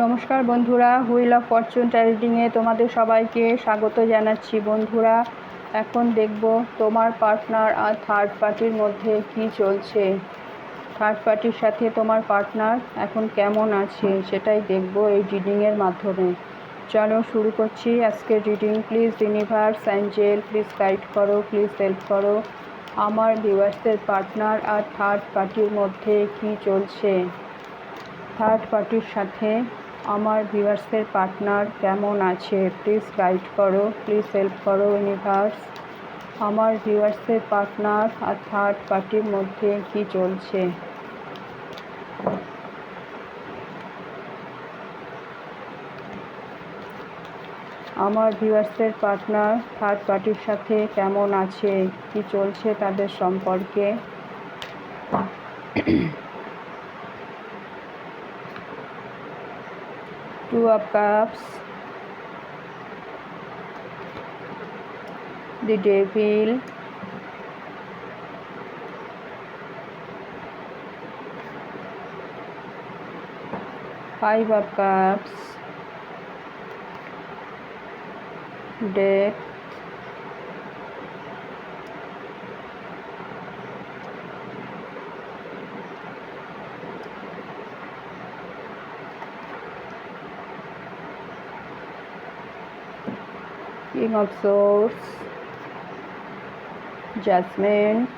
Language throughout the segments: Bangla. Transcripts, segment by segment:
নমস্কার বন্ধুরা হুইল অফ ফরচুন ট্র্যাডিংয়ে তোমাদের সবাইকে স্বাগত জানাচ্ছি। বন্ধুরা, এখন দেখব তোমার পার্টনার আর থার্ড পার্টির মধ্যে কি চলছে। থার্ড পার্টির সাথে তোমার পার্টনার এখন কেমন আছে সেটাই দেখব এই রিডিংয়ের মাধ্যমে। চলো শুরু করছি আজকের reading please universe angel please guide করো প্লিজ হেল্প করো। আমার ভিউয়ার্সদের পার্টনার আর থার্ড পার্টির মধ্যে কি চলছে? থার্ড পার্টির সাথে আমার ভিউয়ার্সের পার্টনার কেমন আছে? প্লিজ গাইড করো, প্লিজ হেল্প করো, ইউনিভার্স। আমার ভিউয়ার্সের পার্টনার আর থার্ড পার্টির মধ্যে কি চলছে? আমার ভিউয়ার্সের পার্টনার থার্ড পার্টির সাথে কেমন আছে? কি চলছে তাদের সম্পর্কে? Two of cups the devil five of cups death King of Swords, Judgment,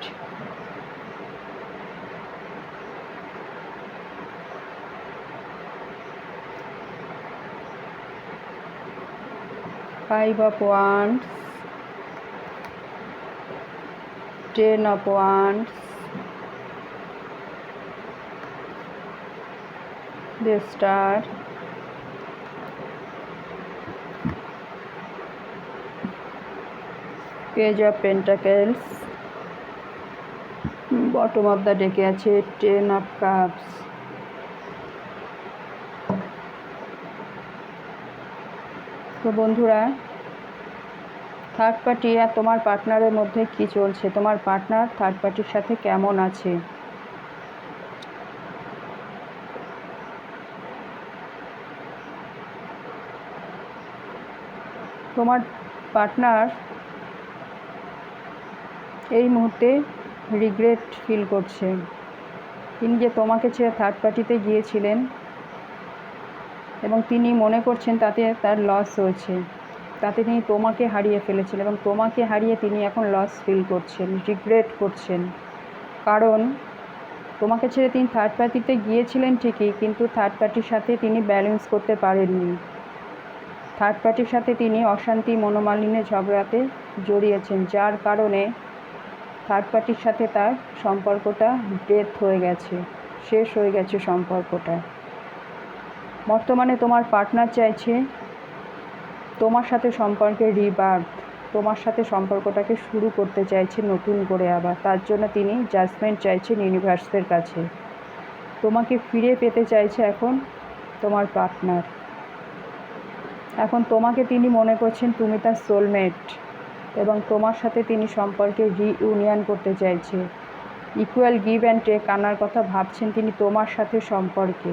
Five of Wands, Ten of Wands, the Star, page of pentacles. Bottom of the ডেকে আছে টেন অফ কাপস তো বন্ধুরা থার্ড পার্টি আর তোমার পার্টনারের মধ্যে কি চলছে? তোমার পার্টনার থার্ড পার্টির সাথে কেমন আছে? তোমার পার্টনার এই মুহূর্তে রিগ্রেট ফিল করছে। তিনি যে তোমাকে ছেড়ে থার্ড পার্টিতে গিয়েছিলেন এবং তিনি মনে করছেন তাতে তার লস হয়েছে। তাতে তিনি তোমাকে হারিয়ে ফেলেছেন এবং তোমাকে হারিয়ে তিনি এখন লস ফিল করছেন রিগ্রেট করছেন। কারণ তোমাকে ছেড়ে তিনি থার্ড পার্টিতে গিয়েছিলেন ঠিকই, কিন্তু থার্ড পার্টির সাথে তিনি ব্যালেন্স করতে পারেননি। থার্ড পার্টির সাথে তিনি অশান্তি, মনোমালিন্যে ঝগড়াতে জড়িয়েছেন, যার কারণে থার্ড পার্টির সাথে তার সম্পর্কটা ডেথ হয়ে গেছে, শেষ হয়ে গেছে সম্পর্কটা। বর্তমানে তোমার পার্টনার চাইছে তোমার সাথে সম্পর্কের রিবার্থ তোমার সাথে সম্পর্কটাকে শুরু করতে চাইছে নতুন করে আবার। তার জন্য তিনি জাজমেন্ট চাইছেন ইউনিভার্সের কাছে। তোমাকে ফিরে পেতে চাইছে এখন তোমার পার্টনার এখন তোমাকে তিনি মনে করছেন তুমি তার সোলমেট এবং তোমার সাথে তিনি সম্পর্কে রিইউনিয়ন করতে চাইছে। ইকুয়াল গিভ অ্যান্ড টেক আনার কথা ভাবছেন তিনি তোমার সাথে সম্পর্কে।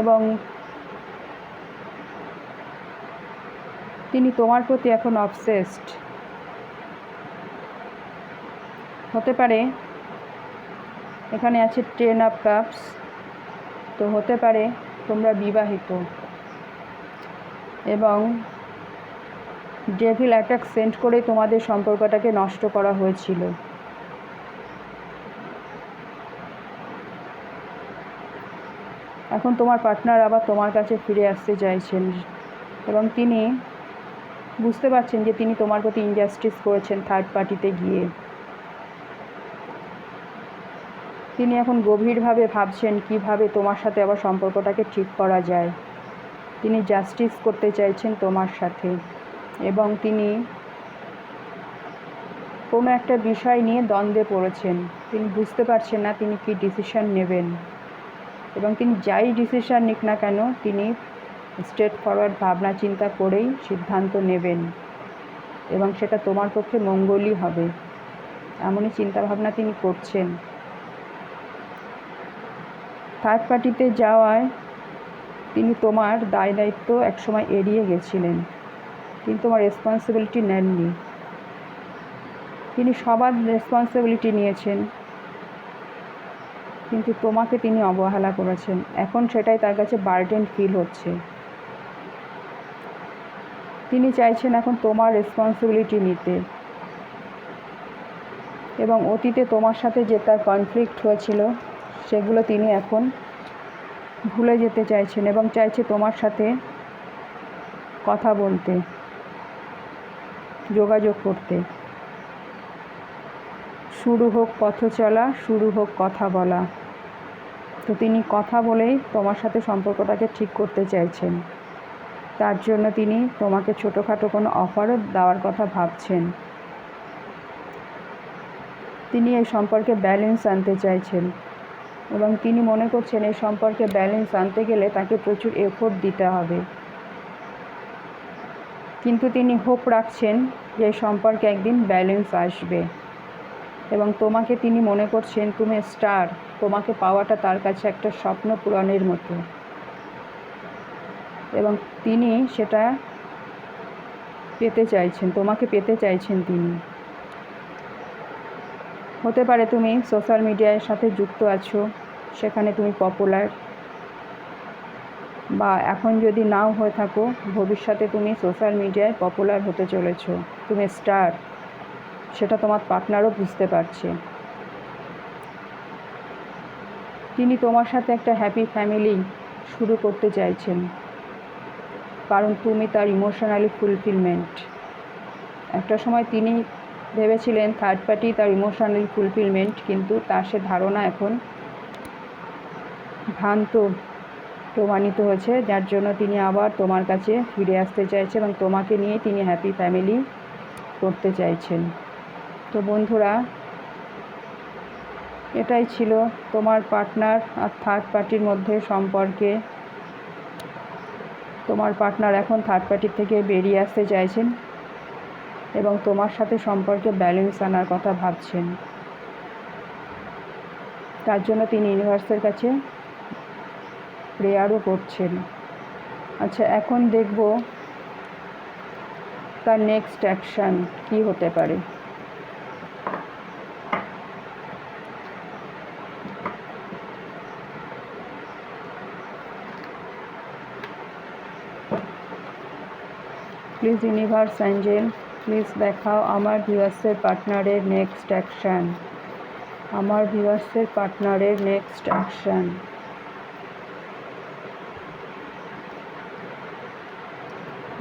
এবং তিনি তোমার প্রতি এখন অবসেসড হতে পারে এখানে আছে টেন অফ কাপস তো হতে পারে তোমরা বিবাহিত। এবং ডেভিল অ্যাটাক সেন্ড করে তোমাদের সম্পর্কটাকে নষ্ট করা হয়েছিল। এখন তোমার পার্টনার আবার তোমার কাছে ফিরে আসতে চাইছেন এবং তিনি বুঝতে পারছেন যে তিনি তোমার প্রতি ইনজাস্টিস করেছেন থার্ড পার্টিতে গিয়ে। তিনি এখন গভীরভাবে ভাবছেন কীভাবে তোমার সাথে আবার সম্পর্কটাকে ঠিক করা যায়। তিনি জাস্টিস করতে চাইছেন তোমার সাথে। এবং তিনি কোনো একটা বিষয় নিয়ে দ্বন্দ্বে পড়েছেন। তিনি বুঝতে পারছেন না তিনি কি ডিসিশন নেবেন। এবং তিনি যাই ডিসিশন নিক না কেন, তিনি স্ট্রেট ফরওয়ার্ড ভাবনা চিন্তা করেই সিদ্ধান্ত নেবেন। এবং সেটা তোমার পক্ষে মঙ্গলই হবে। এমনই চিন্তাভাবনা তিনি করছেন। থার্ড পার্টিতে যাওয়ায় তিনি তোমার দায় দায়িত্ব একসময় এড়িয়ে গেছিলেন তিনি তোমার রেসপন্সিবিলিটি নেননি। তিনি সবার রেসপন্সিবিলিটি নিয়েছেন, কিন্তু তোমাকে তিনি অবহেলা করেছেন। এখন সেটাই তার কাছে বার্ডেন ফিল হচ্ছে। তিনি চাইছেন এখন তোমার রেসপন্সিবিলিটি নিতে এবং অতীতে তোমার সাথে যে তার কনফ্লিক্ট হয়েছিল, সেগুলো তিনি এখন ভুলে যেতে চাইছেন এবং চাইছে তোমার সাথে কথা বলতে, যোগাযোগ করতে। শুরু হোক পথ চলা, শুরু হোক কথা বলা। তো তিনি কথা বলেই তোমার সাথে সম্পর্কটাকে ঠিক করতে চাইছেন। তার জন্য তিনি তোমাকে ছোটোখাটো কোনো অফারও দেওয়ার কথা ভাবছেন। তিনি এই সম্পর্কে ব্যালেন্স আনতে চাইছেন। এবং তিনি মনে করছেন এই সম্পর্কে ব্যালেন্স আনতে গেলে তাকে প্রচুর এফোর্ট দিতে হবে। কিন্তু তিনি হোপ রাখছেন যে সম্পর্কে একদিন ব্যালেন্স আসবে। এবং তোমাকে তিনি মনে করছেন, তুমি স্টার তোমাকে পাওয়াটা তার কাছে একটা স্বপ্ন পূরণের মতো। এবং তিনি সেটা পেতে চাইছেন, তোমাকে পেতে চাইছেন তিনি। হতে পারে তুমি সোশ্যাল মিডিয়ার সাথে যুক্ত আছো, সেখানে তুমি পপুলার বা এখন যদি নাও হয়ে থাকো, ভবিষ্যতে তুমি সোশ্যাল মিডিয়ায় পপুলার হতে চলেছো, তুমি স্টার সেটা তোমার পার্টনারও বুঝতে পারছে। তিনি তোমার সাথে একটা হ্যাপি ফ্যামিলি শুরু করতে চাইছেন, কারণ তুমি তার ইমোশনালি ফুলফিলমেন্ট একটা সময় তিনি ভেবেছিলেন থার্ড পার্টি তার ইমোশনাল ফুলফিলমেন্ট কিন্তু তার সে ধারণা এখন ভ্রান্ত প্রমাণিত হয়েছে, যার জন্য তিনি আবার তোমার কাছে ফিরে আসতে চাইছে এবং তোমাকে নিয়ে তিনি হ্যাপি ফ্যামিলি করতে চাইছেন। তো বন্ধুরা, এটাই ছিল তোমার পার্টনার আর থার্ড পার্টির মধ্যে সম্পর্কে। তোমার পার্টনার এখন থার্ড পার্টির থেকে বেরিয়ে আসতে চাইছেন। এবং তোমার সাথে সম্পর্কে ব্যালেন্স আনার কথা ভাবছেন। তার জন্য তিনি ইউনিভার্সের কাছে প্রেয়ারও করছেন। আচ্ছা এখন দেখব তার নেক্সট অ্যাকশান কী হতে পারে। প্লিজ ইউনিভার্স অ্যাঞ্জেল প্লিজ দেখাও আমার ভিউয়ার্সের পার্টনারের নেক্সট অ্যাকশান। আমার ভিউয়ার্সের পার্টনারের next action.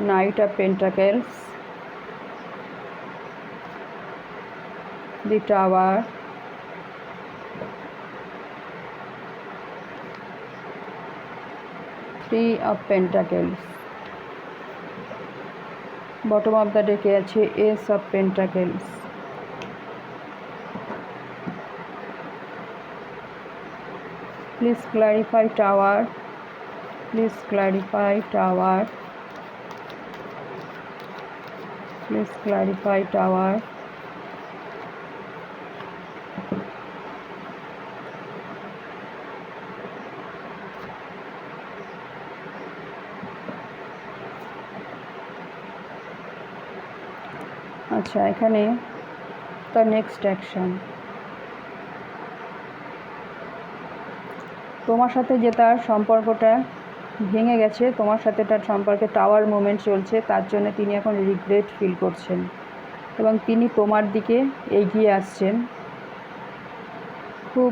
Knight of Pentacles, the Tower, Three of Pentacles. Bottom of the deck আছে Ace of Pentacles. Please clarify Tower. Please clarify Tower. Please clarify Tower. আচ্ছা এখানে তার নেক্সট অ্যাকশন তোমার সাথে যে তার সম্পর্কটা ভেঙে গেছে, তোমার সাথে তার সম্পর্কে টাওয়ার মুভমেন্ট চলছে, তার জন্য তিনি এখন রিগ্রেট ফিল করছেন এবং তিনি তোমার দিকে এগিয়ে আসছেন। খুব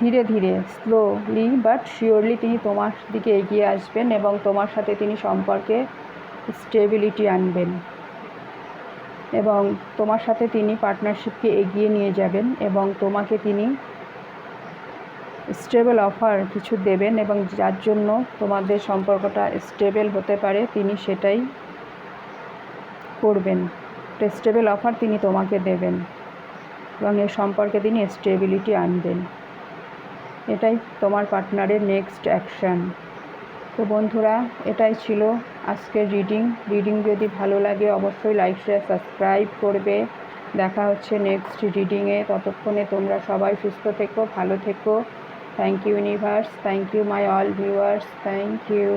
ধীরে ধীরে স্লোলি বাট শিওরলি তিনি তোমার দিকে এগিয়ে আসবেন এবং তোমার সাথে তিনি সম্পর্কে স্টেবিলিটি আনবেন। এবং তোমার সাথে তিনি পার্টনারশিপকে এগিয়ে নিয়ে যাবেন এবং তোমাকে তিনি স্টেবল অফার কিছু দেবেন এবং যার জন্য তোমাদের সম্পর্কটা স্টেবল হতে পারে, তিনি সেটাই করবেন। স্টেবল অফার তিনি তোমাকে দেবেন এবং এই সম্পর্কে তিনি স্টেবিলিটি আনবেন। এটাই তোমার পার্টনারের নেক্সট অ্যাকশান তো বন্ধুরা, এটাই ছিল আজকের রিডিং রিডিং যদি ভালো লাগে, অবশ্যই লাইক শেয়ার সাবস্ক্রাইব করবে। দেখা হচ্ছে নেক্সট রিডিংয়ে ততক্ষণে তোমরা সবাই সুস্থ থেকো, ভালো থেকো। Thank you universe thank you my all viewers thank you